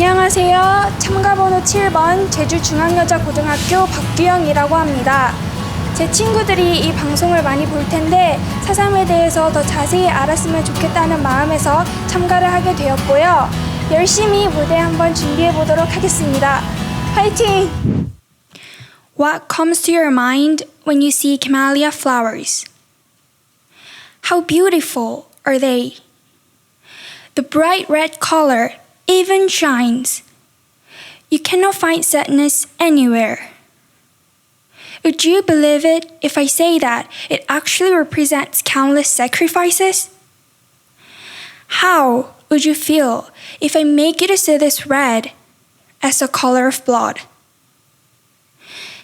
안녕하세요. 참가번호 7번 제주중앙여자고등학교 박규영이라고 합니다. 제 친구들이 이 방송을 많이 볼 텐데 사삼에 대해서 더 자세히 알았으면 좋겠다는 마음에서 참가를 하게 되었고요. 열심히 무대 한번 준비해 보도록 하겠습니다. 화이팅! What comes to your mind when you see camellia flowers? How beautiful are they? The bright red color even shines. You cannot find sadness anywhere. Would you believe it if I say that it actually represents countless sacrifices? How would you feel if I make you to see this red as the color of blood?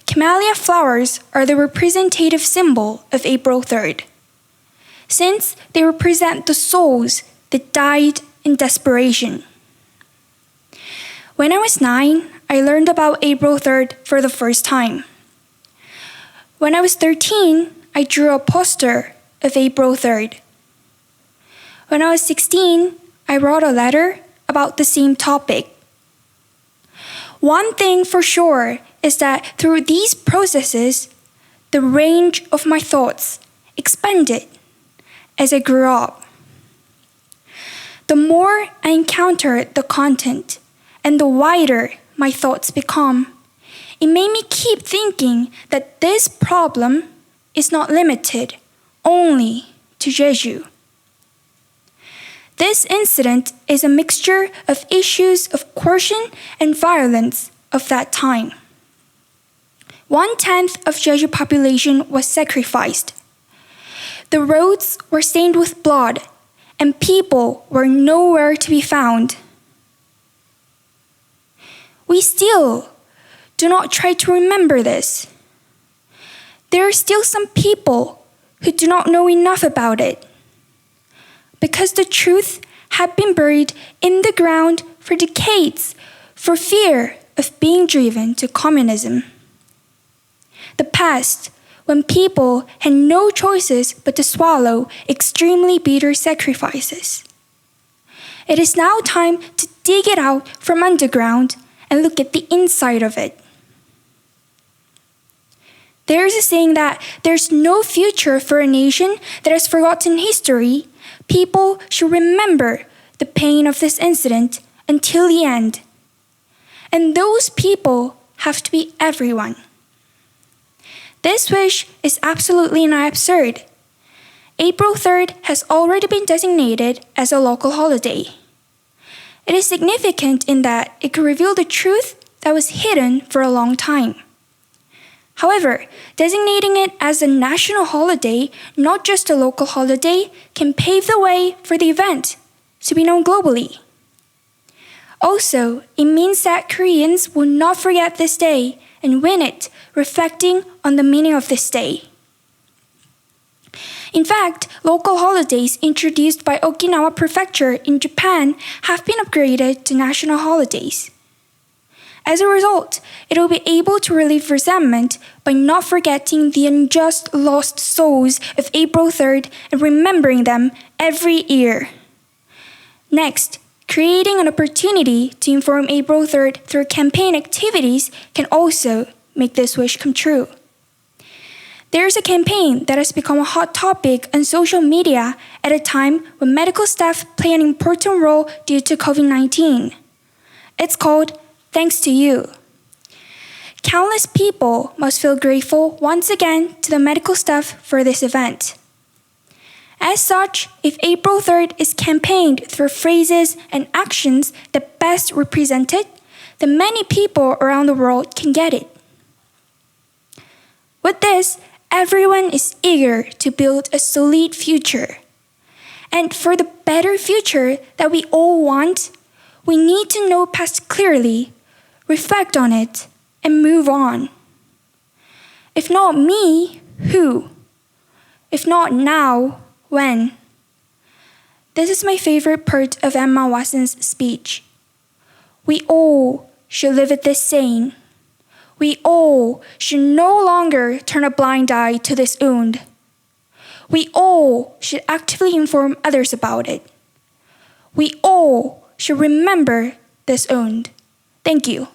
Camellia flowers are the representative symbol of April 3rd, since they represent the souls that died in desperation. When I was nine, I learned about April 3rd for the first time. When I was 13, I drew a poster of April 3rd. When I was 16, I wrote a letter about the same topic. One thing for sure is that through these processes, the range of my thoughts expanded as I grew up. The more I encountered the content, and the wider my thoughts become, it made me keep thinking that this problem is not limited only to Jeju. This incident is a mixture of issues of coercion and violence of that time. One tenth of Jeju population was sacrificed. The roads were stained with blood, and people were nowhere to be found. We still do not try to remember this. There are still some people who do not know enough about it. Because the truth had been buried in the ground for decades for fear of being driven to communism. The past, when people had no choices but to swallow extremely bitter sacrifices. It is now time to dig it out from underground and look at the inside of it. There's a saying that there's no future for a nation that has forgotten history. People should remember the pain of this incident until the end. And those people have to be everyone. This wish is absolutely not absurd. April 3rd has already been designated as a local holiday. It is significant in that it could reveal the truth that was hidden for a long time. However, designating it as a national holiday, not just a local holiday, can pave the way for the event to be known globally. Also, it means that Koreans will not forget this day and win it, reflecting on the meaning of this day. In fact, local holidays introduced by Okinawa Prefecture in Japan have been upgraded to national holidays. As a result, it will be able to relieve resentment by not forgetting the unjust lost souls of April 3rd and remembering them every year. Next, creating an opportunity to inform April 3rd through campaign activities can also make this wish come true. There's a campaign that has become a hot topic on social media at a time when medical staff play an important role due to COVID 19. It's called Thanks to You. Countless people must feel grateful once again to the medical staff for this event. As such, if April 3rd is campaigned through phrases and actions that best represent it, then many people around the world can get it. With this, everyone is eager to build a solid future. And for the better future that we all want, we need to know past clearly, reflect on it, and move on. If not me, who? If not now, when? This is my favorite part of Emma Watson's speech. We all should live with this saying we all should no longer turn a blind eye to this wound. We all should actively inform others about it. We all should remember disowned. Thank you.